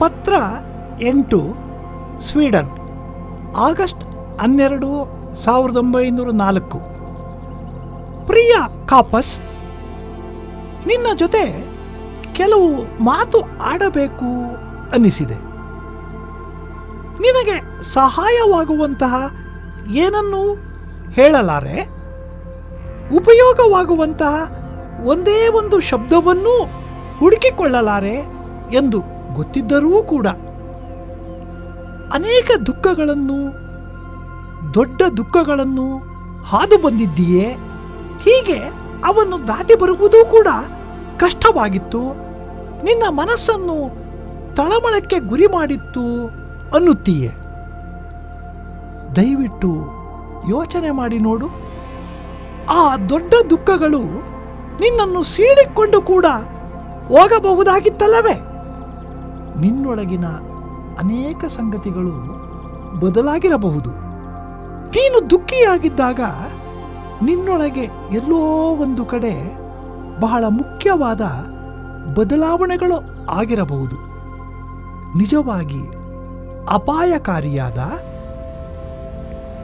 ಪತ್ರ ಎಂಟು, Sweden, August ಹನ್ನೆರಡು, ಸಾವಿರದ ಒಂಬೈನೂರ ನಾಲ್ಕು. ಪ್ರಿಯ ಕಾಪಸ್, ನಿನ್ನ ಜೊತೆ ಕೆಲವು ಮಾತು ಆಡಬೇಕು ಅನ್ನಿಸಿದೆ. ನಿನಗೆ ಸಹಾಯವಾಗುವಂತಹ ಏನನ್ನೂ ಹೇಳಲಾರೆ? ಉಪಯೋಗವಾಗುವಂತಹ ಒಂದೇ ಒಂದು ಶಬ್ದವನ್ನೂ ಹುಡುಕಿಕೊಳ್ಳಲಾರೆ ಎಂದು ಗೊತ್ತಿದ್ದರೂ ಕೂಡ ಅನೇಕ ದುಃಖಗಳನ್ನು, ದೊಡ್ಡ ದುಃಖಗಳನ್ನು ಹಾದು ಬಂದಿದ್ದೀಯೇ? ಹೀಗೆ ಅವನ್ನು ದಾಟಿ ಬರುವುದೂ ಕೂಡ ಕಷ್ಟವಾಗಿತ್ತು. ನಿನ್ನ ಮನಸ್ಸನ್ನು ತಳಮಳಕ್ಕೆ ಗುರಿ ಮಾಡಿತ್ತು ಅನ್ನುತ್ತೀಯೆ. ದಯವಿಟ್ಟು ಯೋಚನೆ ಮಾಡಿ ನೋಡು. ಆ ದೊಡ್ಡ ದುಃಖಗಳು ನಿನ್ನನ್ನು ಸೀಳಿಕೊಂಡು ಕೂಡ ಹೋಗಬಹುದಾಗಿತ್ತಲ್ಲವೇ? ನಿನ್ನೊಳಗಿನ ಅನೇಕ ಸಂಗತಿಗಳು ಬದಲಾಗಿರಬಹುದು. ನೀನು ದುಃಖಿಯಾಗಿದ್ದಾಗ ನಿನ್ನೊಳಗೆ ಎಲ್ಲೋ ಒಂದು ಕಡೆ ಬಹಳ ಮುಖ್ಯವಾದ ಬದಲಾವಣೆಗಳು ಆಗಿರಬಹುದು. ನಿಜವಾಗಿ ಅಪಾಯಕಾರಿಯಾದ,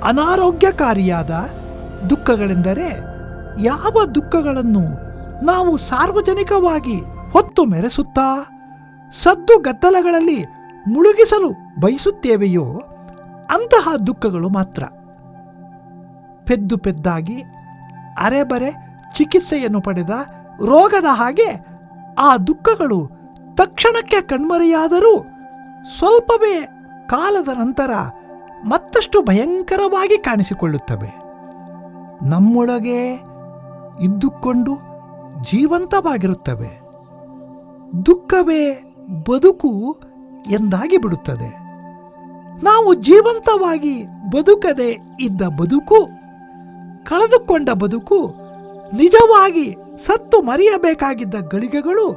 ಅನಾರೋಗ್ಯಕಾರಿಯಾದ ದುಃಖಗಳೆಂದರೆ ಯಾವ ದುಃಖಗಳನ್ನು ನಾವು ಸಾರ್ವಜನಿಕವಾಗಿ ಹೊತ್ತು ಮೆರೆಸುತ್ತಾ? ಸದ್ದು ಗದ್ದಲಗಳಲ್ಲಿ ಮುಳುಗಿಸಲು ಬಯಸುತ್ತೇವೆಯೋ ಅಂತಹ ದುಃಖಗಳು ಮಾತ್ರ. ಪೆದ್ದು ಪೆದ್ದಾಗಿ ಅರೆಬರೆ ಚಿಕಿತ್ಸೆಯನ್ನು ಪಡೆದ ರೋಗದ ಹಾಗೆ ಆ ದುಃಖಗಳು ತಕ್ಷಣಕ್ಕೆ ಕಣ್ಮರೆಯಾದರೂ ಸ್ವಲ್ಪವೇ ಕಾಲದ ನಂತರ ಮತ್ತಷ್ಟು ಭಯಂಕರವಾಗಿ ಕಾಣಿಸಿಕೊಳ್ಳುತ್ತವೆ. ನಮ್ಮೊಳಗೆ ಇದ್ದುಕೊಂಡು ಜೀವಂತವಾಗಿರುತ್ತವೆ. ದುಃಖವೇ ಬದುಕು ಎಂದಾಗಿ ಬಿಡುತ್ತದೆ. ನಾವು ಜೀವಂತವಾಗಿ ಬದುಕದೆ ಇದ್ದ ಬದುಕು, ಕಳೆದುಕೊಂಡ ಬದುಕು, ನಿಜವಾಗಿ ಸತ್ತು ಮರೆಯಬೇಕಾಗಿದ್ದ ಗಳಿಗೆಗಳು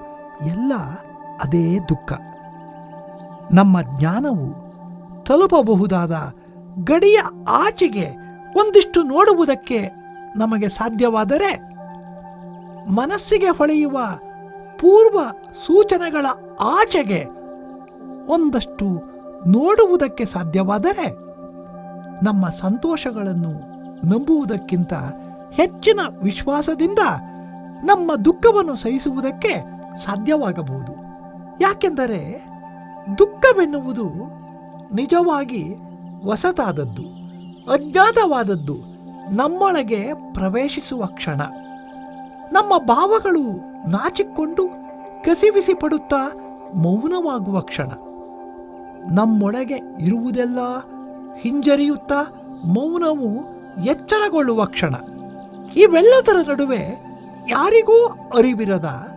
ಎಲ್ಲ ಅದೇ ದುಃಖ. ನಮ್ಮ ಜ್ಞಾನವು ತಲುಪಬಹುದಾದ ಗಡಿಯ ಆಚೆಗೆ ಒಂದಿಷ್ಟು ನೋಡುವುದಕ್ಕೆ ನಮಗೆ ಸಾಧ್ಯವಾದರೆ ಮನಸ್ಸಿಗೆ ಹೊಳೆಯುವ ಪೂರ್ವ ಸೂಚನೆಗಳ ಆಚೆಗೆ ಒಂದಷ್ಟು ನೋಡುವುದಕ್ಕೆ ಸಾಧ್ಯವಾದರೆ ನಮ್ಮ ಸಂತೋಷಗಳನ್ನು ನಂಬುವುದಕ್ಕಿಂತ ಹೆಚ್ಚಿನ ವಿಶ್ವಾಸದಿಂದ ನಮ್ಮ ದುಃಖವನ್ನು ಸಹಿಸುವುದಕ್ಕೆ ಸಾಧ್ಯವಾಗಬಹುದು. ಯಾಕೆಂದರೆ ದುಃಖವೆನ್ನುವುದು ನಿಜವಾಗಿ ಹೊಸತಾದದ್ದು ಅಜ್ಞಾತವಾದದ್ದು, ನಮ್ಮೊಳಗೆ ಪ್ರವೇಶಿಸುವ ಕ್ಷಣ. ನಮ್ಮ ಭಾವಗಳು ನಾಚಿಕೊಂಡು ಕಸಿವಿಸಿ ಪಡುತ್ತಾ ಮೌನವಾಗುವ ಕ್ಷಣ. ನಮ್ಮೊಳಗೆ ಇರುವುದೆಲ್ಲ ಹಿಂಜರಿಯುತ್ತಾ ಮೌನವು ಎಚ್ಚರಗೊಳ್ಳುವ ಕ್ಷಣ. ಇವೆಲ್ಲದರ ನಡುವೆ ಯಾರಿಗೂ ಅರಿವಿರದ,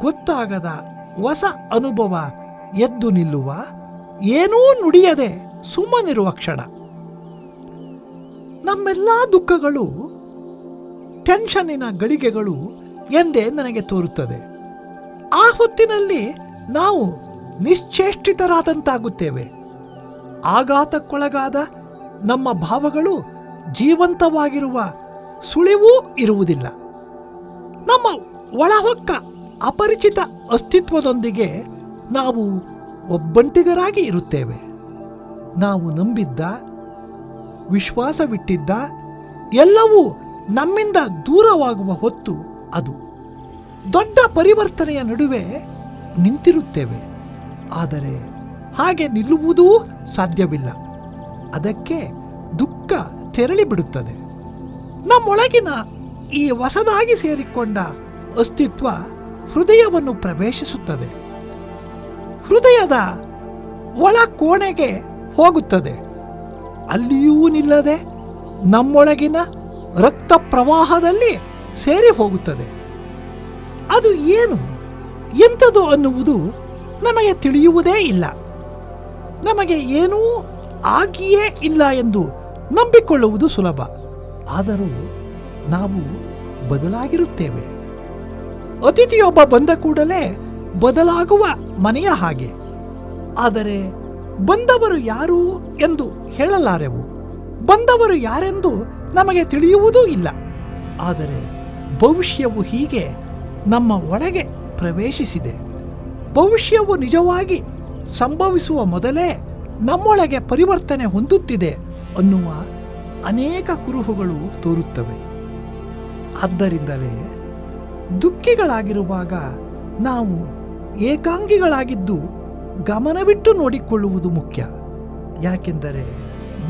ಗೊತ್ತಾಗದ ಹೊಸ ಅನುಭವ ಎದ್ದು ನಿಲ್ಲುವ, ಏನೂ ನುಡಿಯದೆ ಸುಮ್ಮನಿರುವ ಕ್ಷಣ. ನಮ್ಮೆಲ್ಲ ದುಃಖಗಳು ಟೆನ್ಷನ್ನಿನ ಗಳಿಗೆಗಳು ಎಂದೇ ನನಗೆ ತೋರುತ್ತದೆ. ಆ ಹೊತ್ತಿನಲ್ಲಿ ನಾವು ನಿಶ್ಚೇಷ್ಟಿತರಾದಂತಾಗುತ್ತೇವೆ. ಆಘಾತಕ್ಕೊಳಗಾದ ನಮ್ಮ ಭಾವಗಳು ಜೀವಂತವಾಗಿರುವ ಸುಳಿವೂ ಇರುವುದಿಲ್ಲ. ನಮ್ಮ ಒಳಹೊಕ್ಕ ಅಪರಿಚಿತ ಅಸ್ತಿತ್ವದೊಂದಿಗೆ ನಾವು ಒಬ್ಬಂಟಿಗರಾಗಿ ಇರುತ್ತೇವೆ. ನಾವು ನಂಬಿದ್ದ, ವಿಶ್ವಾಸವಿಟ್ಟಿದ್ದ, ಎಲ್ಲವೂ ನಮ್ಮಿಂದ ದೂರವಾಗುವ ಹೊತ್ತು ಅದು. ದೊಡ್ಡ ಪರಿವರ್ತನೆಯ ನಡುವೆ ನಿಂತಿರುತ್ತೇವೆ. ಆದರೆ ಹಾಗೆ ನಿಲ್ಲುವುದೂ ಸಾಧ್ಯವಿಲ್ಲ. ಅದಕ್ಕೆ ದುಃಖ ತೆರಳಿಬಿಡುತ್ತದೆ. ನಮ್ಮೊಳಗಿನ ಈ ಹೊಸದಾಗಿ ಸೇರಿಕೊಂಡ ಅಸ್ತಿತ್ವ ಹೃದಯವನ್ನು ಪ್ರವೇಶಿಸುತ್ತದೆ. ಹೃದಯದ ಒಳ ಕೋಣೆಗೆ ಹೋಗುತ್ತದೆ. ಅಲ್ಲಿಯೂ ನಿಲ್ಲದೆ ನಮ್ಮೊಳಗಿನ ರಕ್ತ ಪ್ರವಾಹದಲ್ಲಿ ಸೇರಿ ಹೋಗುತ್ತದೆ. ಅದು ಏನು? ಎಂಥದು ಅನ್ನುವುದು ನಮಗೆ ತಿಳಿಯುವುದೇ ಇಲ್ಲ. ನಮಗೆ ಏನೂ ಆಗಿಯೇ ಇಲ್ಲ ಎಂದು ನಂಬಿಕೊಳ್ಳುವುದು ಸುಲಭ. ಆದರೂ ನಾವು ಬದಲಾಗಿರುತ್ತೇವೆ. ಅತಿಥಿಯೊಬ್ಬ ಬಂದ ಕೂಡಲೇ ಬದಲಾಗುವ ಮನೆಯ ಹಾಗೆ. ಆದರೆ ಬಂದವರು ಯಾರು ಎಂದು ಹೇಳಲಾರೆವು. ಬಂದವರು ಯಾರೆಂದು ನಮಗೆ ತಿಳಿಯುವುದೂ ಇಲ್ಲ. ಆದರೆ ಭವಿಷ್ಯವು ಹೀಗೆ ನಮ್ಮ ಒಳಗೆ ಪ್ರವೇಶಿಸಿದೆ. ಭವಿಷ್ಯವು ನಿಜವಾಗಿ ಸಂಭವಿಸುವ ಮೊದಲೇ ನಮ್ಮೊಳಗೆ ಪರಿವರ್ತನೆ ಹೊಂದುತ್ತಿದೆ ಅನ್ನುವ ಅನೇಕ ಕುರುಹುಗಳು ತೋರುತ್ತವೆ. ಆದ್ದರಿಂದಲೇ ದುಃಖಿಗಳಾಗಿರುವಾಗ ನಾವು ಏಕಾಂಗಿಗಳಾಗಿದ್ದು ಗಮನವಿಟ್ಟು ನೋಡಿಕೊಳ್ಳುವುದು ಮುಖ್ಯ. ಯಾಕೆಂದರೆ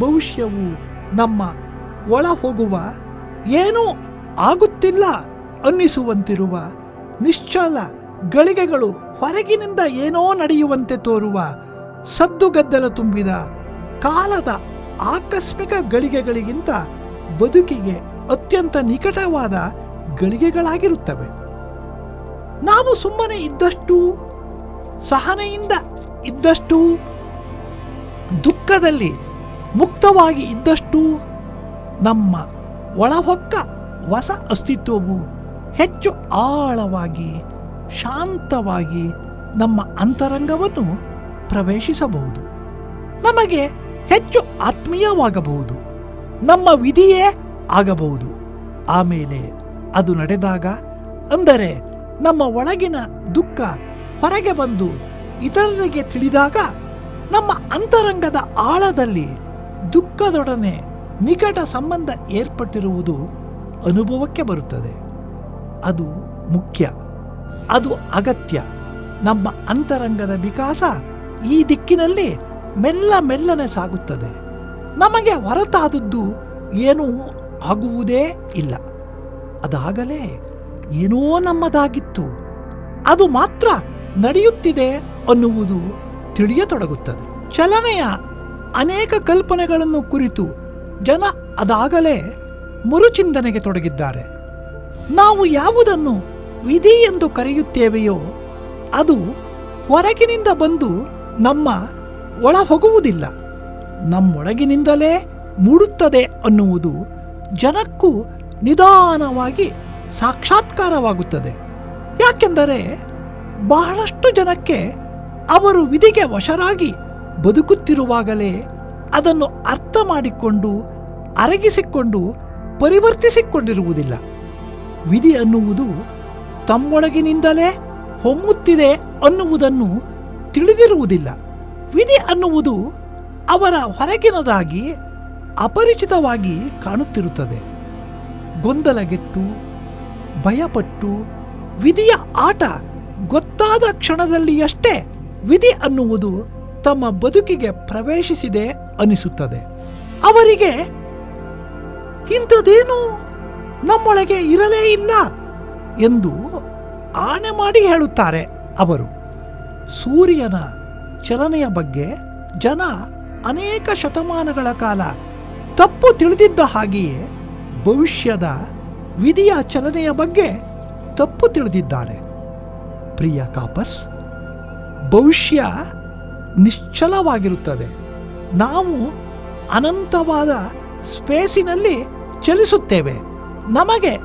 ಭವಿಷ್ಯವು ನಮ್ಮ ಒಳ ಹೋಗುವ ಏನೂ ಆಗುತ್ತಿಲ್ಲ ಅನ್ನಿಸುವಂತಿರುವ ನಿಶ್ಚಲ ಗಳಿಗೆಗಳು ಹೊರಗಿನಿಂದ ಏನೋ ನಡೆಯುವಂತೆ ತೋರುವ ಸದ್ದುಗದ್ದಲ ತುಂಬಿದ ಕಾಲದ ಆಕಸ್ಮಿಕ ಗಳಿಗೆಗಳಿಗಿಂತ ಬದುಕಿಗೆ ಅತ್ಯಂತ ನಿಕಟವಾದ ಗಳಿಗೆಗಳಾಗಿರುತ್ತವೆ. ನಾವು ಸುಮ್ಮನೆ ಇದ್ದಷ್ಟು, ಸಹನೆಯಿಂದ ಇದ್ದಷ್ಟು, ದುಃಖದಲ್ಲಿ ಮುಕ್ತವಾಗಿ ಇದ್ದಷ್ಟು ನಮ್ಮ ಒಳಹೊಕ್ಕ ಹೊಸ ಅಸ್ತಿತ್ವವು ಹೆಚ್ಚು ಆಳವಾಗಿ, ಶಾಂತವಾಗಿ ನಮ್ಮ ಅಂತರಂಗವನ್ನು ಪ್ರವೇಶಿಸಬಹುದು. ನಮಗೆ ಹೆಚ್ಚು ಆತ್ಮೀಯವಾಗಬಹುದು. ನಮ್ಮ ವಿಧಿಯೇ ಆಗಬಹುದು. ಆಮೇಲೆ ಅದು ನಡೆದಾಗ, ಅಂದರೆ ನಮ್ಮ ಒಳಗಿನ ದುಃಖ ಹೊರಗೆ ಬಂದು ಇತರರಿಗೆ ತಿಳಿದಾಗ, ನಮ್ಮ ಅಂತರಂಗದ ಆಳದಲ್ಲಿ ದುಃಖದೊಡನೆ ನಿಕಟ ಸಂಬಂಧ ಏರ್ಪಟ್ಟಿರುವುದು ಅನುಭವಕ್ಕೆ ಬರುತ್ತದೆ. ಅದು ಮುಖ್ಯ, ಅದು ಅಗತ್ಯ. ನಮ್ಮ ಅಂತರಂಗದ ವಿಕಾಸ ಈ ದಿಕ್ಕಿನಲ್ಲಿ ಮೆಲ್ಲ ಮೆಲ್ಲನೆ ಸಾಗುತ್ತದೆ. ನಮಗೆ ಹೊರತಾದದ್ದು ಏನೂ ಆಗುವುದೇ ಇಲ್ಲ. ಅದಾಗಲೇ ಏನೋ ನಮ್ಮದಾಗಿತ್ತು. ಅದು ಮಾತ್ರ ನಡೆಯುತ್ತಿದೆ ಅನ್ನುವುದು ತಿಳಿಯತೊಡಗುತ್ತದೆ. ಚಲನೆಯ ಅನೇಕ ಕಲ್ಪನೆಗಳನ್ನು ಕುರಿತು ಜನ ಅದಾಗಲೇ ಮರುಚಿಂತನೆಗೆ ತೊಡಗಿದ್ದಾರೆ. ನಾವು ಯಾವುದನ್ನು ವಿಧಿ ಎಂದು ಕರೆಯುತ್ತೇವೆಯೋ ಅದು ಹೊರಗಿನಿಂದ ಬಂದು ನಮ್ಮ ಒಳ ಹೋಗುವುದಿಲ್ಲ ನಮ್ಮೊಳಗಿನಿಂದಲೇ ಮೂಡುತ್ತದೆ ಅನ್ನುವುದು ಜನಕ್ಕೂ ನಿಧಾನವಾಗಿ ಸಾಕ್ಷಾತ್ಕಾರವಾಗುತ್ತದೆ. ಯಾಕೆಂದರೆ ಬಹಳಷ್ಟು ಜನಕ್ಕೆ ಅವರು ವಿಧಿಗೆ ವಶರಾಗಿ ಬದುಕುತ್ತಿರುವಾಗಲೇ ಅದನ್ನು ಅರ್ಥ ಮಾಡಿಕೊಂಡು ಅರಗಿಸಿಕೊಂಡು ಪರಿವರ್ತಿಸಿಕೊಂಡಿರುವುದಿಲ್ಲ. ವಿಧಿ ಅನ್ನುವುದು ತಮ್ಮೊಳಗಿನಿಂದಲೇ ಹೊಮ್ಮುತ್ತಿದೆ ಅನ್ನುವುದನ್ನು ತಿಳಿದಿರುವುದಿಲ್ಲ. ವಿಧಿ ಅನ್ನುವುದು ಅವರ ಹೊರಗಿನದಾಗಿ ಅಪರಿಚಿತವಾಗಿ ಕಾಣುತ್ತಿರುತ್ತದೆ. ಗೊಂದಲಗೆಟ್ಟು, ಭಯಪಟ್ಟು, ವಿಧಿಯ ಆಟ ಗೊತ್ತಾದ ಕ್ಷಣದಲ್ಲಿಯಷ್ಟೇ ವಿಧಿ ಅನ್ನುವುದು ತಮ್ಮ ಬದುಕಿಗೆ ಪ್ರವೇಶಿಸಿದೆ ಅನಿಸುತ್ತದೆ. ಅವರಿಗೆ ಇಂಥದ್ದೇನು? ನಮ್ಮೊಳಗೆ ಇರಲೇ ಇಲ್ಲ ಎಂದು ಆಣೆ ಮಾಡಿ ಹೇಳುತ್ತಾರೆ ಅವರು. ಸೂರ್ಯನ ಚಲನೆಯ ಬಗ್ಗೆ ಜನ ಅನೇಕ ಶತಮಾನಗಳ ಕಾಲ ತಪ್ಪು ತಿಳಿದಿದ್ದ ಹಾಗೆಯೇ ಭವಿಷ್ಯದ ವಿಧಿಯ ಚಲನೆಯ ಬಗ್ಗೆ ತಪ್ಪು ತಿಳಿದಿದ್ದಾರೆ. ಪ್ರಿಯ ಕಾಪಸ್ ಭವಿಷ್ಯ ನಿಶ್ಚಲವಾಗಿರುತ್ತದೆ. ನಾವು ಅನಂತವಾದ ಸ್ಪೇಸಿನಲ್ಲಿ ಚಲಿಸುತ್ತೇವೆ. ನಮಗೆ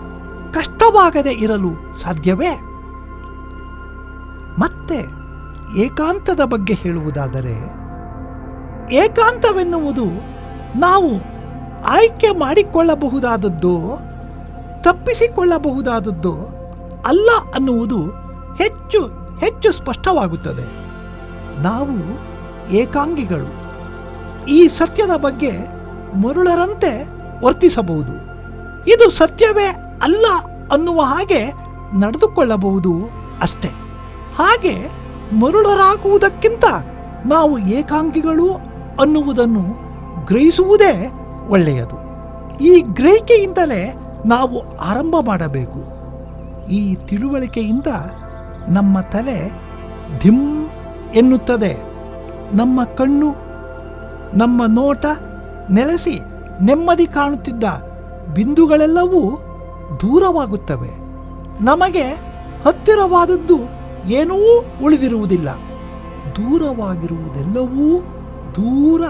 ಕಷ್ಟವಾಗದೆ ಇರಲು ಸಾಧ್ಯವೇ? ಮತ್ತೆ ಏಕಾಂತದ ಬಗ್ಗೆ ಹೇಳುವುದಾದರೆ, ಏಕಾಂತವೆನ್ನುವುದು ನಾವು ಆಯ್ಕೆ ಮಾಡಿಕೊಳ್ಳಬಹುದಾದದ್ದು, ತಪ್ಪಿಸಿಕೊಳ್ಳಬಹುದಾದದ್ದು ಅಲ್ಲ ಅನ್ನುವುದು ಹೆಚ್ಚು ಹೆಚ್ಚು ಸ್ಪಷ್ಟವಾಗುತ್ತದೆ. ನಾವು ಏಕಾಂಗಿಗಳು. ಈ ಸತ್ಯದ ಬಗ್ಗೆ ಮರುಳರಂತೆ ವರ್ತಿಸಬಹುದು. ಇದು ಸತ್ಯವೇ ಅಲ್ಲ ಅನ್ನುವ ಹಾಗೆ ನಡೆದುಕೊಳ್ಳಬಹುದು ಅಷ್ಟೇ. ಹಾಗೆ ಮರುಳರಾಗುವುದಕ್ಕಿಂತ ನಾವು ಏಕಾಂಗಿಗಳು ಅನ್ನುವುದನ್ನು ಗ್ರಹಿಸುವುದೇ ಒಳ್ಳೆಯದು. ಈ ಗ್ರಹಿಕೆಯಿಂದಲೇ ನಾವು ಆರಂಭ ಮಾಡಬೇಕು. ಈ ತಿಳುವಳಿಕೆಯಿಂದ ನಮ್ಮ ತಲೆ ಧಿಮ್ ಎನ್ನುತ್ತದೆ. ನಮ್ಮ ಕಣ್ಣು ನಮ್ಮ ನೋಟ ನೆಲೆಸಿ ನೆಮ್ಮದಿ ಕಾಣುತ್ತಿದ್ದ ಬಿಂದುಗಳೆಲ್ಲವೂ ದೂರವಾಗುತ್ತವೆ. ನಮಗೆ ಹತ್ತಿರವಾದದ್ದು ಏನೂ ಉಳಿದಿರುವುದಿಲ್ಲ. ದೂರವಾಗಿರುವುದೆಲ್ಲವೂ ದೂರ,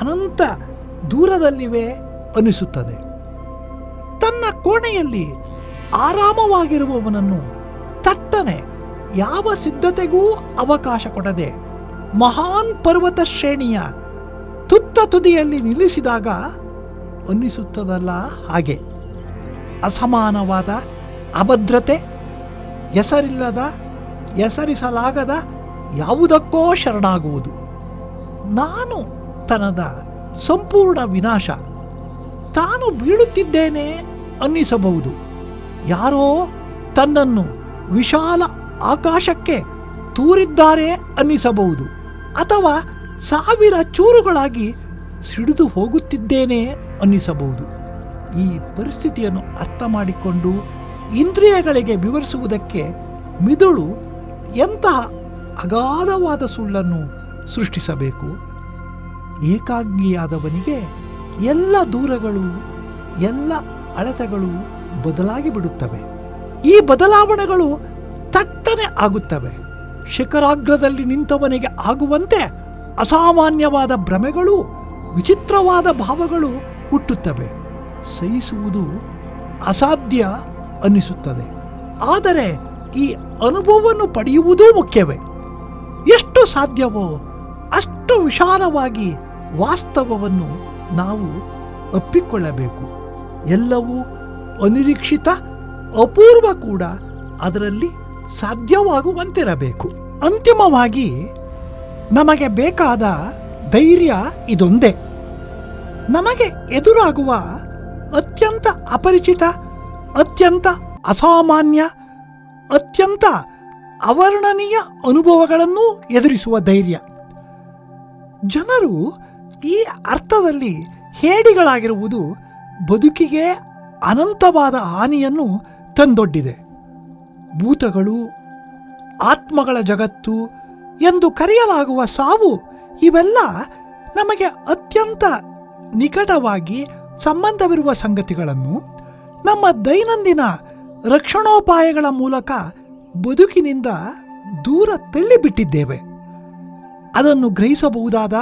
ಅನಂತ ದೂರದಲ್ಲಿವೆ ಅನಿಸುತ್ತದೆ. ತನ್ನ ಕೋಣೆಯಲ್ಲಿ ಆರಾಮವಾಗಿರುವವನನ್ನು ತಟ್ಟನೆ ಯಾವ ಸಿದ್ಧತೆಗೂ ಅವಕಾಶ ಕೊಡದೆ ಮಹಾನ್ ಪರ್ವತ ಶ್ರೇಣಿಯ ತುತ್ತ ತುದಿಯಲ್ಲಿ ನಿಲ್ಲಿಸಿದಾಗ ಅನ್ನಿಸುತ್ತದಲ್ಲ? ಹಾಗೆ. ಅಸಮಾನವಾದ, ಅಭದ್ರತೆ, ಹೆಸರಿಲ್ಲದ, ಹೆಸರಿಸಲಾಗದ ಯಾವುದಕ್ಕೋ ಶರಣಾಗುವುದು. ನಾನು ತನದ ಸಂಪೂರ್ಣ ವಿನಾಶ. ತಾನು ಬೀಳುತ್ತಿದ್ದೇನೆ ಅನ್ನಿಸಬಹುದು. ಯಾರೋ ತನ್ನನ್ನು ವಿಶಾಲ ಆಕಾಶಕ್ಕೆ ತೂರಿದ್ದಾರೆ ಅನ್ನಿಸಬಹುದು. ಅಥವಾ ಸಾವಿರ ಚೂರುಗಳಾಗಿ ಸಿಡಿದು ಹೋಗುತ್ತಿದ್ದೇನೆ ಅನ್ನಿಸಬಹುದು. ಈ ಪರಿಸ್ಥಿತಿಯನ್ನು ಅರ್ಥ ಮಾಡಿಕೊಂಡು ಇಂದ್ರಿಯಗಳಿಗೆ ವಿವರಿಸುವುದಕ್ಕೆ ಮಿದುಳು ಎಂತಹ ಅಗಾಧವಾದ ಸುಳ್ಳನ್ನು ಸೃಷ್ಟಿಸಬೇಕು. ಏಕಾಂಗಿಯಾದವನಿಗೆ ಎಲ್ಲ ದೂರಗಳು, ಎಲ್ಲ ಅಳತೆಗಳು ಬದಲಾಗಿ ಬಿಡುತ್ತವೆ. ಈ ಬದಲಾವಣೆಗಳು ತಟ್ಟನೆ ಆಗುತ್ತವೆ. ಶಿಖರಾಗ್ರದಲ್ಲಿ ನಿಂತವನಿಗೆ ಆಗುವಂತೆ ಅಸಾಮಾನ್ಯವಾದ ಭ್ರಮೆಗಳು, ವಿಚಿತ್ರವಾದ ಭಾವಗಳು ಹುಟ್ಟುತ್ತವೆ. ಸಹಿಸುವುದು ಅಸಾಧ್ಯ ಅನ್ನಿಸುತ್ತದೆ ಆದರೆ ಈ ಅನುಭವವನ್ನು ಪಡೆಯುವುದೂ ಮುಖ್ಯವೇ? ಎಷ್ಟು ಸಾಧ್ಯವೋ ಅಷ್ಟು ವಿಶಾಲವಾಗಿ ವಾಸ್ತವವನ್ನು ನಾವು ಅಪ್ಪಿಕೊಳ್ಳಬೇಕು ಎಲ್ಲವೂ ಅನಿರೀಕ್ಷಿತ, ಅಪೂರ್ವ ಕೂಡ ಅದರಲ್ಲಿ ಸಾಧ್ಯವಾಗುವಂತಿರಬೇಕು. ಅಂತಿಮವಾಗಿ ನಮಗೆ ಬೇಕಾದ ಧೈರ್ಯ ಇದೊಂದೇ. ನಮಗೆ ಎದುರಾಗುವ ಅತ್ಯಂತ ಅಪರಿಚಿತ, ಅತ್ಯಂತ ಅಸಾಮಾನ್ಯ, ಅತ್ಯಂತ ಅವರ್ಣನೀಯ ಅನುಭವಗಳನ್ನು ಎದುರಿಸುವ ಧೈರ್ಯ. ಜನರು ಈ ಅರ್ಥದಲ್ಲಿ ಹೇಡಿಗಳಾಗಿರುವುದು ಬದುಕಿಗೆ ಅನಂತವಾದ ಹಾನಿಯನ್ನು ತಂದೊಡ್ಡಿದೆ. ಭೂತಗಳು, ಆತ್ಮಗಳ ಜಗತ್ತು ಎಂದು ಕರೆಯಲಾಗುವ ಸಾವು ಇವೆಲ್ಲ ನಮಗೆ ಅತ್ಯಂತ ನಿಕಟವಾಗಿ ಸಂಬಂಧವಿರುವ ಸಂಗತಿಗಳನ್ನು ನಮ್ಮ ದೈನಂದಿನ ರಕ್ಷಣೋಪಾಯಗಳ ಮೂಲಕ ಬದುಕಿನಿಂದ ದೂರ ತಳ್ಳಿಬಿಟ್ಟಿದ್ದೇವೆ. ಅದನ್ನು ಗ್ರಹಿಸಬಹುದಾದ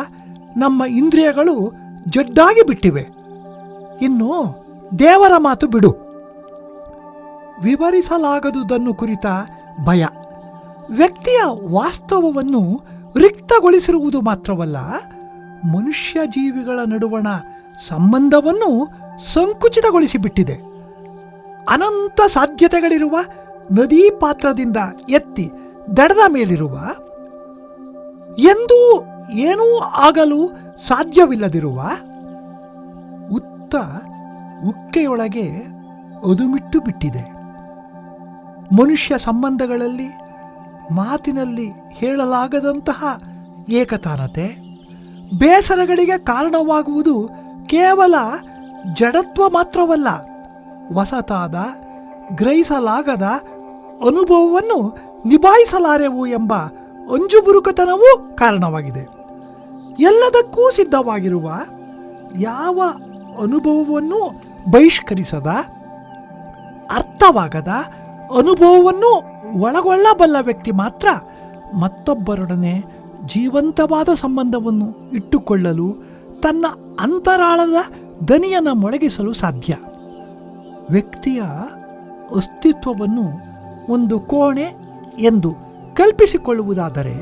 ನಮ್ಮ ಇಂದ್ರಿಯಗಳು ಜಡ್ಡಾಗಿ ಬಿಟ್ಟಿವೆ. ಇನ್ನು ದೇವರ ಮಾತು ಬಿಡು. ವಿವರಿಸಲಾಗದುದನ್ನು ಕುರಿತ ಭಯ. ವ್ಯಕ್ತಿಯ ವಾಸ್ತವವನ್ನು ರಿಕ್ತಗೊಳಿಸಿರುವುದು ಮಾತ್ರವಲ್ಲ ಮನುಷ್ಯ ಜೀವಿಗಳ ನಡುವಣ ಸಂಬಂಧವನ್ನು ಸಂಕುಚಿತಗೊಳಿಸಿಬಿಟ್ಟಿದೆ. ಅನಂತ ಸಾಧ್ಯತೆಗಳಿರುವ ನದೀ ಪಾತ್ರದಿಂದ ಎತ್ತಿ ದಡದ ಮೇಲಿರುವ ಎಂದೂ ಏನೂ ಆಗಲು ಸಾಧ್ಯವಿಲ್ಲದಿರುವ ಉತ್ತ ಉಕ್ಕೆಯೊಳಗೆ ಅದುಮಿಟ್ಟು ಬಿಟ್ಟಿದೆ. ಮನುಷ್ಯ ಸಂಬಂಧಗಳಲ್ಲಿ ಮಾತಿನಲ್ಲಿ ಹೇಳಲಾಗದಂತಹ ಏಕತಾನತೆ. ಬೇಸರಗಳಿಗೆ ಕಾರಣವಾಗುವುದು ಕೇವಲ ಜಡತ್ವ ಮಾತ್ರವಲ್ಲ. ಹೊಸತಾದ ಗ್ರಹಿಸಲಾಗದ ಅನುಭವವನ್ನು ನಿಭಾಯಿಸಲಾರೆವು ಎಂಬ ಅಂಜುಬುರುಕತನವೂ ಕಾರಣವಾಗಿದೆ. ಎಲ್ಲದಕ್ಕೂ ಸಿದ್ಧವಾಗಿರುವ ಯಾವ ಅನುಭವವನ್ನು ಬಹಿಷ್ಕರಿಸದ, ಅರ್ಥವಾಗದ ಅನುಭವವನ್ನು ಒಳಗೊಳ್ಳಬಲ್ಲ ವ್ಯಕ್ತಿ ಮಾತ್ರ ಮತ್ತೊಬ್ಬರೊಡನೆ ಜೀವಂತವಾದ ಸಂಬಂಧವನ್ನು ಇಟ್ಟುಕೊಳ್ಳಲು ತನ್ನ ಅಂತರಾಳದ ದನಿಯನ್ನು ಮೊಳಗಿಸಲು ಸಾಧ್ಯ. ವ್ಯಕ್ತಿಯ ಅಸ್ತಿತ್ವವನ್ನು ಒಂದು ಕೋಣೆ ಎಂದು ಕಲ್ಪಿಸಿಕೊಳ್ಳುವುದಾದರೆ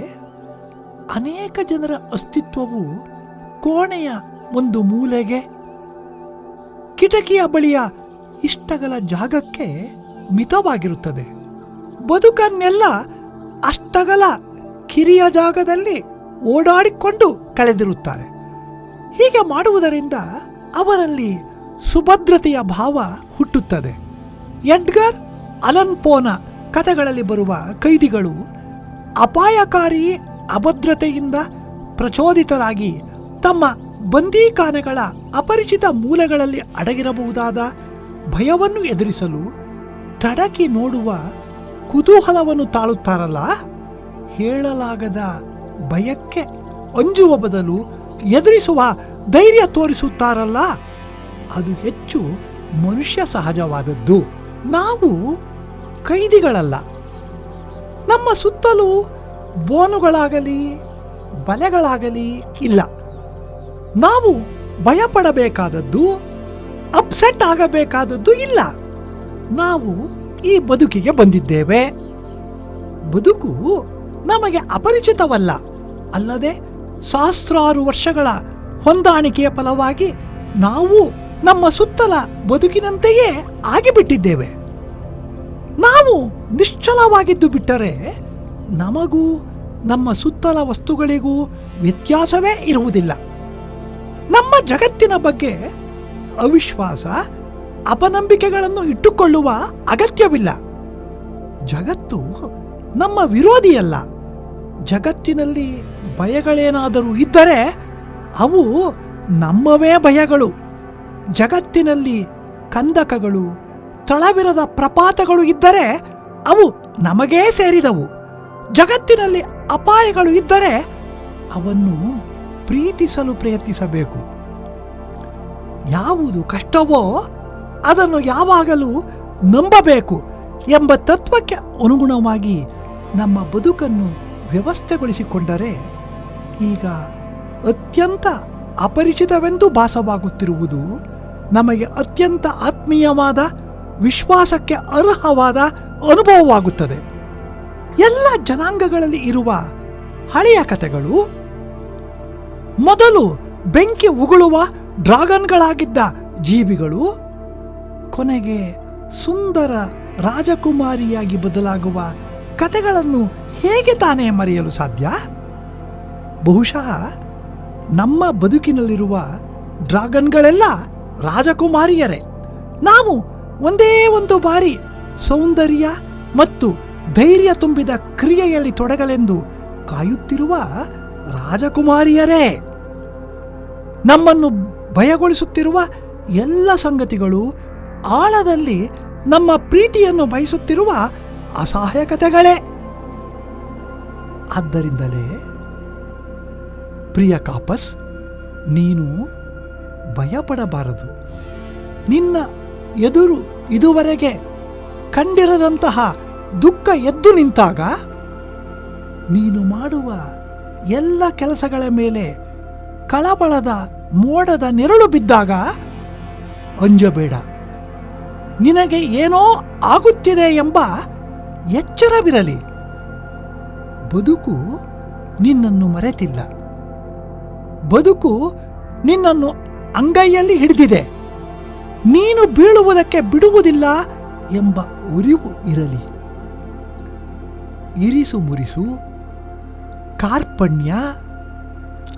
ಅನೇಕ ಜನರ ಅಸ್ತಿತ್ವವು ಕೋಣೆಯ ಒಂದು ಮೂಲೆಗೆ ಕಿಟಕಿಯ ಬಳಿಯ ಇಷ್ಟಗಳ ಜಾಗಕ್ಕೆ ಮಿತವಾಗಿರುತ್ತದೆ. ಬದುಕನ್ನೆಲ್ಲ ಅಷ್ಟಗಲ ಕಿರಿಯ ಜಾಗದಲ್ಲಿ ಓಡಾಡಿಕೊಂಡು ಕಳೆದಿರುತ್ತಾರೆ. ಹೀಗೆ ಮಾಡುವುದರಿಂದ ಅವರಲ್ಲಿ ಸುಭದ್ರತೆಯ ಭಾವ ಹುಟ್ಟುತ್ತದೆ. ಎಡ್ಗರ್, ಅಲನ್ ಪೋನ ಕಥೆಗಳಲ್ಲಿ ಬರುವ ಕೈದಿಗಳು ಅಪಾಯಕಾರಿ ಅಭದ್ರತೆಯಿಂದ ಪ್ರಚೋದಿತರಾಗಿ ತಮ್ಮ ಬಂದೀಖಾನೆಗಳ ಅಪರಿಚಿತ ಮೂಲಗಳಲ್ಲಿ ಅಡಗಿರಬಹುದಾದ ಭಯವನ್ನು ಎದುರಿಸಲು ತಡಕಿ ನೋಡುವ ಕುತೂಹಲವನ್ನು ತಾಳುತ್ತಾರಲ್ಲ? ಹೇಳಲಾಗದ ಭಯಕ್ಕೆ ಅಂಜುವ ಬದಲು ಎದುರಿಸುವ ಧೈರ್ಯ ತೋರಿಸುತ್ತಾರಲ್ಲ? ಅದು ಹೆಚ್ಚು ಮನುಷ್ಯ ಸಹಜವಾದದ್ದು. ನಾವು ಕೈದಿಗಳಲ್ಲ. ನಮ್ಮ ಸುತ್ತಲೂ ಬೋನುಗಳಾಗಲಿ, ಬಲೆಗಳಾಗಲಿ ಇಲ್ಲ. ನಾವು ಭಯಪಡಬೇಕಾದದ್ದು, ಅಪ್ಸೆಟ್ ಆಗಬೇಕಾದದ್ದು ಇಲ್ಲ. ನಾವು ಈ ಬದುಕಿಗೆ ಬಂದಿದ್ದೇವೆ. ಬದುಕು ನಮಗೆ ಅಪರಿಚಿತವಲ್ಲ. ಅಲ್ಲದೆ ಸಹಸ್ರಾರು ವರ್ಷಗಳ ಹೊಂದಾಣಿಕೆಯ ಫಲವಾಗಿ ನಾವು ನಮ್ಮ ಸುತ್ತಲ ಬದುಕಿನಂತೆಯೇ ಆಗಿಬಿಟ್ಟಿದ್ದೇವೆ. ನಾವು ನಿಶ್ಚಲವಾಗಿದ್ದು ಬಿಟ್ಟರೆ ನಮಗೂ ನಮ್ಮ ಸುತ್ತಲ ವಸ್ತುಗಳಿಗೂ ವ್ಯತ್ಯಾಸವೇ ಇರುವುದಿಲ್ಲ. ನಮ್ಮ ಜಗತ್ತಿನ ಬಗ್ಗೆ ಅವಿಶ್ವಾಸ, ಅಪನಂಬಿಕೆಗಳನ್ನು ಇಟ್ಟುಕೊಳ್ಳುವ ಅಗತ್ಯವಿಲ್ಲ. ಜಗತ್ತು ನಮ್ಮ ವಿರೋಧಿಯಲ್ಲ. ಜಗತ್ತಿನಲ್ಲಿ ಭಯಗಳೇನಾದರೂ ಇದ್ದರೆ ಅವು ನಮ್ಮವೇ ಭಯಗಳು. ಜಗತ್ತಿನಲ್ಲಿ ಕಂದಕಗಳು, ತಳವಿರದ ಪ್ರಪಾತಗಳು ಇದ್ದರೆ ಅವು ನಮಗೇ ಸೇರಿದವು. ಜಗತ್ತಿನಲ್ಲಿ ಅಪಾಯಗಳು ಇದ್ದರೆ ಅವನ್ನು ಪ್ರೀತಿಸಲು ಪ್ರಯತ್ನಿಸಬೇಕು. ಯಾವುದು ಕಷ್ಟವೋ ಅದನ್ನು ಯಾವಾಗಲೂ ನಂಬಬೇಕು ಎಂಬ ತತ್ವಕ್ಕೆ ಅನುಗುಣವಾಗಿ ನಮ್ಮ ಬದುಕನ್ನು ವ್ಯವಸ್ಥೆಗೊಳಿಸಿಕೊಂಡರೆ ಈಗ ಅತ್ಯಂತ ಅಪರಿಚಿತವೆಂದು ಭಾಸವಾಗುತ್ತಿರುವುದು ನಮಗೆ ಅತ್ಯಂತ ಆತ್ಮೀಯವಾದ, ವಿಶ್ವಾಸಕ್ಕೆ ಅರ್ಹವಾದ ಅನುಭವವಾಗುತ್ತದೆ. ಎಲ್ಲ ಜನಾಂಗಗಳಲ್ಲಿ ಇರುವ ಹಳೆಯ ಕಥೆಗಳು, ಮೊದಲು ಬೆಂಕಿ ಉಗುಳುವ ಡ್ರಾಗನ್ಗಳಾಗಿದ್ದ ಜೀವಿಗಳು, ಕೊನೆಗೆ ಸುಂದರ ರಾಜಕುಮಾರಿಯಾಗಿ ಬದಲಾಗುವ ಕಥೆಗಳನ್ನು ಹೇಗೆ ತಾನೇ ಮರೆಯಲು ಸಾಧ್ಯ? ಬಹುಶಃ ನಮ್ಮ ಬದುಕಿನಲ್ಲಿರುವ ಡ್ರಾಗನ್ಗಳೆಲ್ಲ ರಾಜಕುಮಾರಿಯರೇ. ನಾವು ಒಂದೇ ಒಂದು ಬಾರಿ ಸೌಂದರ್ಯ ಮತ್ತು ಧೈರ್ಯ ತುಂಬಿದ ಕ್ರಿಯೆಯಲ್ಲಿ ತೊಡಗಲೆಂದು ಕಾಯುತ್ತಿರುವ ರಾಜಕುಮಾರಿಯರೇ. ನಮ್ಮನ್ನು ಭಯಗೊಳಿಸುತ್ತಿರುವ ಎಲ್ಲ ಸಂಗತಿಗಳು ಆಳದಲ್ಲಿ ನಮ್ಮ ಪ್ರೀತಿಯನ್ನು ಬಯಸುತ್ತಿರುವ ಅಸಹಾಯಕತೆಗಳೇ. ಆದ್ದರಿಂದಲೇ ಪ್ರಿಯ ಕಾಪಸ್, ನೀನು ಭಯಪಡಬಾರದು. ನಿನ್ನ ಎದುರು ಇದುವರೆಗೆ ಕಂಡಿರದಂತಹ ದುಃಖ ಎದ್ದು ನಿಂತಾಗ ನೀನು ಮಾಡುವ ಎಲ್ಲ ಕೆಲಸಗಳ ಮೇಲೆ ಕಳಬಳದ ಮೋಡದ ನೆರಳು ಬಿದ್ದಾಗ ಅಂಜಬೇಡ. ನಿನಗೆ ಏನೋ ಆಗುತ್ತಿದೆ ಎಂಬ ಎಚ್ಚರವಿರಲಿ. ಬದುಕು ನಿನ್ನನ್ನು ಮರೆತಿಲ್ಲ. ಬದುಕು ನಿನ್ನನ್ನು ಅಂಗೈಯಲ್ಲಿ ಹಿಡಿದಿದೆ. ನೀನು ಬೀಳುವುದಕ್ಕೆ ಬಿಡುವುದಿಲ್ಲ ಎಂಬ ಉರಿವು ಇರಲಿ. ಇರಿಸು ಮುರಿಸು, ಕಾರ್ಪಣ್ಯ,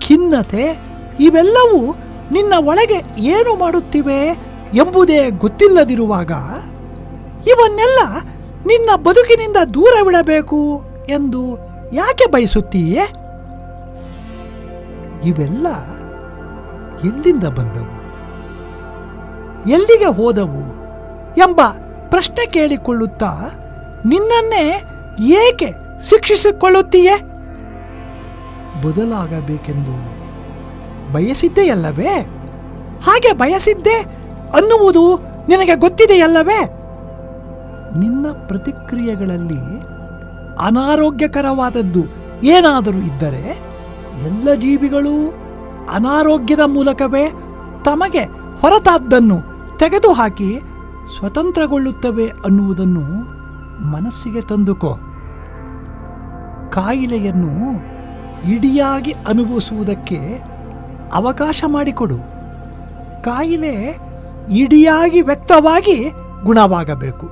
ಖಿನ್ನತೆ ಇವೆಲ್ಲವೂ ನಿನ್ನ ಒಳಗೆ ಏನು ಮಾಡುತ್ತಿವೆ ಎಂಬುದೇ ಗೊತ್ತಿಲ್ಲದಿರುವಾಗ ಇವನ್ನೆಲ್ಲ ನಿನ್ನ ಬದುಕಿನಿಂದ ದೂರವಿಡಬೇಕು ಎಂದು ಯಾಕೆ ಬಯಸುತ್ತೀಯೇ? ಇವೆಲ್ಲ ಎಲ್ಲಿಂದ ಬಂದವು? ಎಲ್ಲಿಗೆ ಹೋದವು ಎಂಬ ಪ್ರಶ್ನೆ ಕೇಳಿಕೊಳ್ಳುತ್ತಾ ನಿನ್ನನ್ನೇ ಏಕೆ ಶಿಕ್ಷಿಸಿಕೊಳ್ಳುತ್ತೀಯೇ? ಬದಲಾಗಬೇಕೆಂದು ಬಯಸಿದ್ದೆಯಲ್ಲವೇ ಹಾಗೆ ಬಯಸಿದ್ದೆ ಅನ್ನುವುದು ನಿನಗೆ ಗೊತ್ತಿದೆಯಲ್ಲವೇ? ನಿನ್ನ ಪ್ರತಿಕ್ರಿಯೆಗಳಲ್ಲಿ ಅನಾರೋಗ್ಯಕರವಾದದ್ದು ಏನಾದರೂ ಇದ್ದರೆ ಎಲ್ಲ ಜೀವಿಗಳು ಅನಾರೋಗ್ಯದ ಮೂಲಕವೇ ತಮಗೆ ಹೊರತಾದ್ದನ್ನು ತೆಗೆದುಹಾಕಿ ಸ್ವತಂತ್ರಗೊಳ್ಳುತ್ತವೆ ಅನ್ನುವುದನ್ನು ಮನಸ್ಸಿಗೆ ತಂದುಕೋ. ಕಾಯಿಲೆಯನ್ನು ಇಡಿಯಾಗಿ ಅನುಭವಿಸುವುದಕ್ಕೆ ಅವಕಾಶ ಮಾಡಿಕೊಡು. ಕಾಯಿಲೆ ಇಡಿಯಾಗಿ ವ್ಯಕ್ತವಾಗಿ ಗುಣವಾಗಬೇಕು.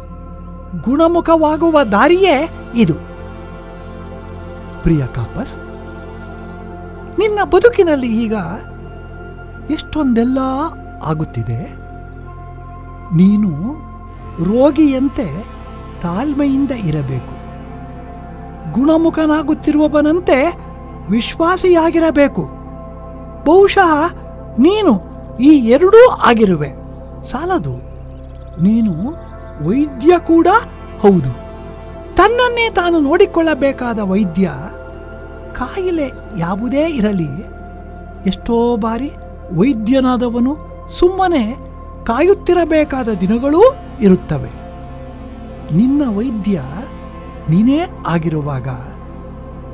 ಗುಣಮುಖವಾಗುವ ದಾರಿಯೇ ಇದು. ಪ್ರಿಯ ಕಾಪಸ್, ನಿನ್ನ ಬದುಕಿನಲ್ಲಿ ಈಗ ಎಷ್ಟೊಂದೆಲ್ಲ ಆಗುತ್ತಿದೆ? ನೀನು ರೋಗಿಯಂತೆ ತಾಳ್ಮೆಯಿಂದ ಇರಬೇಕು. ಗುಣಮುಖನಾಗುತ್ತಿರುವವನಂತೆ ವಿಶ್ವಾಸಿಯಾಗಿರಬೇಕು. ಬಹುಶಃ ನೀನು ಈ ಎರಡೂ ಆಗಿರುವೆ. ಸಾಲದು, ನೀನು ವೈದ್ಯ ಕೂಡ ಹೌದು. ತನ್ನನ್ನೇ ತಾನು ನೋಡಿಕೊಳ್ಳಬೇಕಾದ ವೈದ್ಯ ಕಾಯಿಲೆ ಯಾವುದೇ ಇರಲಿ, ಎಷ್ಟೋ ಬಾರಿ ವೈದ್ಯನಾದವನು ಸುಮ್ಮನೆ ಕಾಯುತ್ತಿರಬೇಕಾದ ದಿನಗಳೂ ಇರುತ್ತವೆ. ನಿನ್ನ ವೈದ್ಯ ನೀನೇ ಆಗಿರುವಾಗ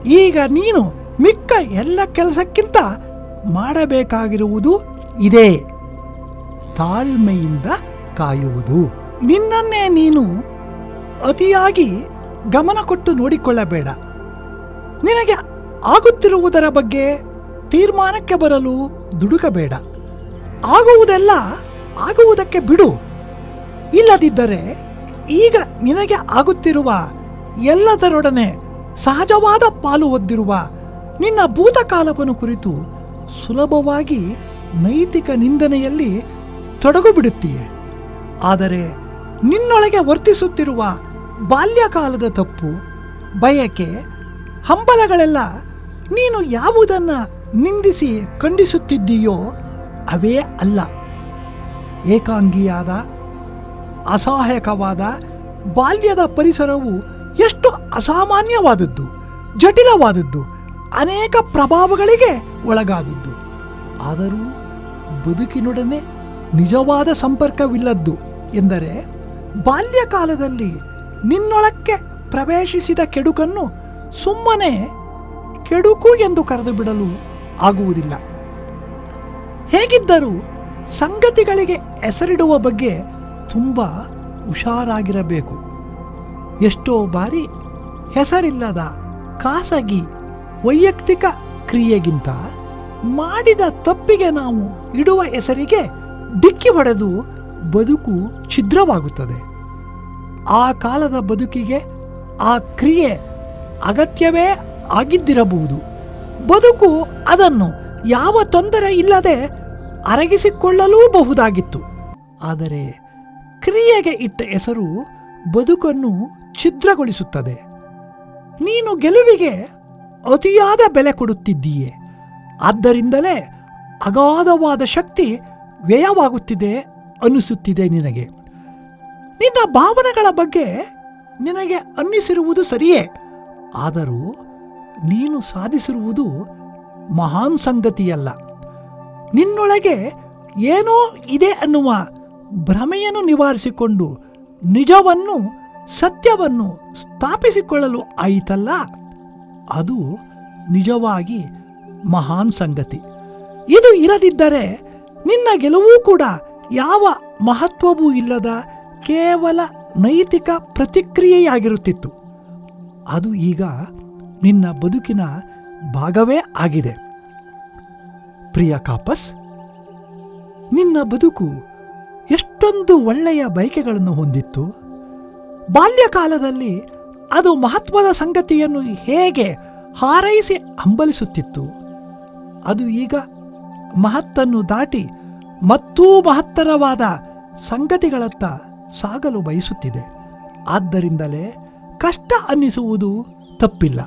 ಈಗ ನೀನು ಮಿಕ್ಕ ಎಲ್ಲ ಕೆಲಸಕ್ಕಿಂತ ಮಾಡಬೇಕಾಗಿರುವುದು ಇದೇ. ತಾಳ್ಮೆಯಿಂದ ಕಾಯುವುದು. ನಿನ್ನನ್ನೇ ನೀನು ಅತಿಯಾಗಿ ಗಮನ ಕೊಟ್ಟು ನೋಡಿಕೊಳ್ಳಬೇಡ. ನಿನಗೆ ಆಗುತ್ತಿರುವುದರ ಬಗ್ಗೆ ತೀರ್ಮಾನಕ್ಕೆ ಬರಲು ದುಡುಕಬೇಡ. ಆಗುವುದೆಲ್ಲ ಆಗುವುದಕ್ಕೆ ಬಿಡು. ಇಲ್ಲದಿದ್ದರೆ ಈಗ ನಿನಗೆ ಆಗುತ್ತಿರುವ ಎಲ್ಲದರೊಡನೆ ಸಹಜವಾದ ಪಾಲು ಹೊದ್ದಿರುವ ನಿನ್ನ ಭೂತಕಾಲವನ್ನು ಕುರಿತು ಸುಲಭವಾಗಿ ನೈತಿಕ ನಿಂದನೆಯಲ್ಲಿ ತೊಡಗು ಬಿಡುತ್ತೀಯೆ ಆದರೆ ನಿನ್ನೊಳಗೆ ವರ್ತಿಸುತ್ತಿರುವ ಬಾಲ್ಯಕಾಲದ ತಪ್ಪು, ಬಯಕೆ, ಹಂಬಲಗಳೆಲ್ಲ ನೀನು ಯಾವುದನ್ನು ನಿಂದಿಸಿ ಖಂಡಿಸುತ್ತಿದ್ದೀಯೋ ಅವೇ ಅಲ್ಲ. ಏಕಾಂಗಿಯಾದ, ಅಸಹಾಯಕವಾದ, ಬಾಲ್ಯದ ಪರಿಸರವು ಎಷ್ಟು ಅಸಾಮಾನ್ಯವಾದದ್ದು, ಜಟಿಲವಾದದ್ದು, ಅನೇಕ ಪ್ರಭಾವಗಳಿಗೆ ಒಳಗಾದದ್ದು. ಆದರೂ ಬದುಕಿನೊಡನೆ ನಿಜವಾದ ಸಂಪರ್ಕವಿಲ್ಲದ್ದು ಎಂದರೆ ಬಾಲ್ಯಕಾಲದಲ್ಲಿ ನಿನ್ನೊಳಕ್ಕೆ ಪ್ರವೇಶಿಸಿದ ಕೆಡುಕನ್ನು ಸುಮ್ಮನೆ ಕೆಡುಕು ಎಂದು ಕರೆದು ಬಿಡಲು ಆಗುವುದಿಲ್ಲ. ಹೇಗಿದ್ದರೂ ಸಂಗತಿಗಳಿಗೆ ಹೆಸರಿಡುವ ಬಗ್ಗೆ ತುಂಬ ಹುಷಾರಾಗಿರಬೇಕು. ಎಷ್ಟೋ ಬಾರಿ ಹೆಸರಿಲ್ಲದ ಖಾಸಗಿ ವೈಯಕ್ತಿಕ ಕ್ರಿಯೆಗಿಂತ ಮಾಡಿದ ತಪ್ಪಿಗೆ ನಾವು ಇಡುವ ಹೆಸರಿಗೆ ಡಿಕ್ಕಿ ಹೊಡೆದು ಬದುಕು ಛಿದ್ರವಾಗುತ್ತದೆ. ಆ ಕಾಲದ ಬದುಕಿಗೆ ಆ ಕ್ರಿಯೆ ಅಗತ್ಯವೇ ಆಗಿದ್ದಿರಬಹುದು. ಬದುಕು ಅದನ್ನು ಯಾವ ತೊಂದರೆ ಇಲ್ಲದೆ ಅರಗಿಸಿಕೊಳ್ಳಲೂಬಹುದಾಗಿತ್ತು. ಆದರೆ ಕ್ರಿಯೆಗೆ ಇಟ್ಟ ಹೆಸರು ಬದುಕನ್ನು ಛಿದ್ರಗೊಳಿಸುತ್ತದೆ. ನೀನು ಗೆಲುವಿಗೆ ಅತಿಯಾದ ಬೆಲೆ ಕೊಡುತ್ತಿದ್ದೀಯೆ. ಆದ್ದರಿಂದಲೇ ಅಗಾಧವಾದ ಶಕ್ತಿ ವ್ಯಯವಾಗುತ್ತಿದೆ ಅನ್ನಿಸುತ್ತಿದೆ ನಿನಗೆ. ನಿನ್ನ ಭಾವನೆಗಳ ಬಗ್ಗೆ ನಿನಗೆ ಅನ್ನಿಸಿರುವುದು ಸರಿಯೇ. ಆದರೂ ನೀನು ಸಾಧಿಸಿರುವುದು ಮಹಾನ್ ಸಂಗತಿಯಲ್ಲ. ನಿನ್ನೊಳಗೆ ಏನೋ ಇದೆ ಅನ್ನುವ ಭ್ರಮೆಯನ್ನು ನಿವಾರಿಸಿಕೊಂಡು ನಿಜವನ್ನು, ಸತ್ಯವನ್ನು ಸ್ಥಾಪಿಸಿಕೊಳ್ಳಲು ಆಯಿತಲ್ಲ? ಅದು ನಿಜವಾಗಿ ಮಹಾನ್ ಸಂಗತಿ. ಇದು ಇರದಿದ್ದರೆ ನಿನ್ನ ಗೆಲುವು ಕೂಡ ಯಾವ ಮಹತ್ವವೂ ಇಲ್ಲದ ಕೇವಲ ನೈತಿಕ ಪ್ರತಿಕ್ರಿಯೆಯಾಗಿರುತ್ತಿತ್ತು. ಅದು ಈಗ ನಿನ್ನ ಬದುಕಿನ ಭಾಗವೇ ಆಗಿದೆ. ಪ್ರಿಯ ಕಾಪಸ್, ನಿನ್ನ ಬದುಕು ಎಷ್ಟೊಂದು ಒಳ್ಳೆಯ ಬಯಕೆಗಳನ್ನು ಹೊಂದಿತ್ತು. ಬಾಲ್ಯಕಾಲದಲ್ಲಿ ಅದು ಮಹತ್ವದ ಸಂಗತಿಯನ್ನು ಹೇಗೆ ಹಾರೈಸಿ ಹಂಬಲಿಸುತ್ತಿತ್ತು. ಅದು ಈಗ ಮಹತ್ತನ್ನು ದಾಟಿ ಮತ್ತೂ ಮಹತ್ತರವಾದ ಸಂಗತಿಗಳತ್ತ ಸಾಗಲು ಬಯಸುತ್ತಿದೆ. ಆದ್ದರಿಂದಲೇ ಕಷ್ಟ ಅನ್ನಿಸುವುದು ತಪ್ಪಿಲ್ಲ.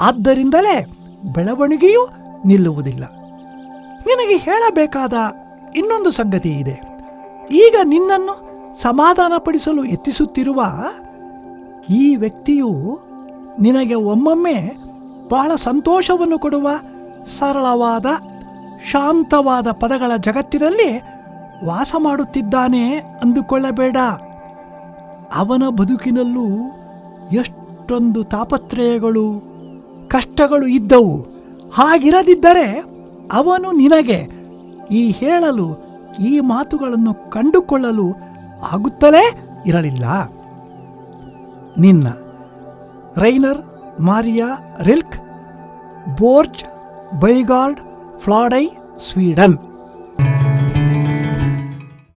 ಆದ್ದರಿಂದಲೇ ಬೆಳವಣಿಗೆಯೂ ನಿಲ್ಲುವುದಿಲ್ಲ. ನಿನಗೆ ಹೇಳಬೇಕಾದ ಇನ್ನೊಂದು ಸಂಗತಿ ಇದೆ. ಈಗ ನಿನ್ನನ್ನು ಸಮಾಧಾನಪಡಿಸಲು ಯತ್ನಿಸುತ್ತಿರುವ ಈ ವ್ಯಕ್ತಿಯು ನಿನಗೆ ಒಮ್ಮೊಮ್ಮೆ ಬಹಳ ಸಂತೋಷವನ್ನು ಕೊಡುವ ಸರಳವಾದ, ಶಾಂತವಾದ ಪದಗಳ ಜಗತ್ತಿನಲ್ಲಿ ವಾಸ ಮಾಡುತ್ತಿದ್ದಾನೆ ಅಂದುಕೊಳ್ಳಬೇಡ. ಅವನ ಬದುಕಿನಲ್ಲೂ ಎಷ್ಟೊಂದು ತಾಪತ್ರಯಗಳು ಕಷ್ಟಗಳು ಇದ್ದವು. ಹಾಗಿರದಿದ್ದರೆ ಅವನು ನಿನಗೆ ಈ ಹೇಳಲು, ಈ ಮಾತುಗಳನ್ನು ಕಂಡುಕೊಳ್ಳಲು ಆಗುತ್ತಲೇ ಇರಲಿಲ್ಲ. ನಿನ್ನ ರೈನರ್ ಮಾರಿಯಾ ರಿಲ್ಕ್, ಬೋರ್ಜ್ ಬೈಗಾರ್ಡ್, ಫ್ಲಾಡೈ, ಸ್ವೀಡನ್.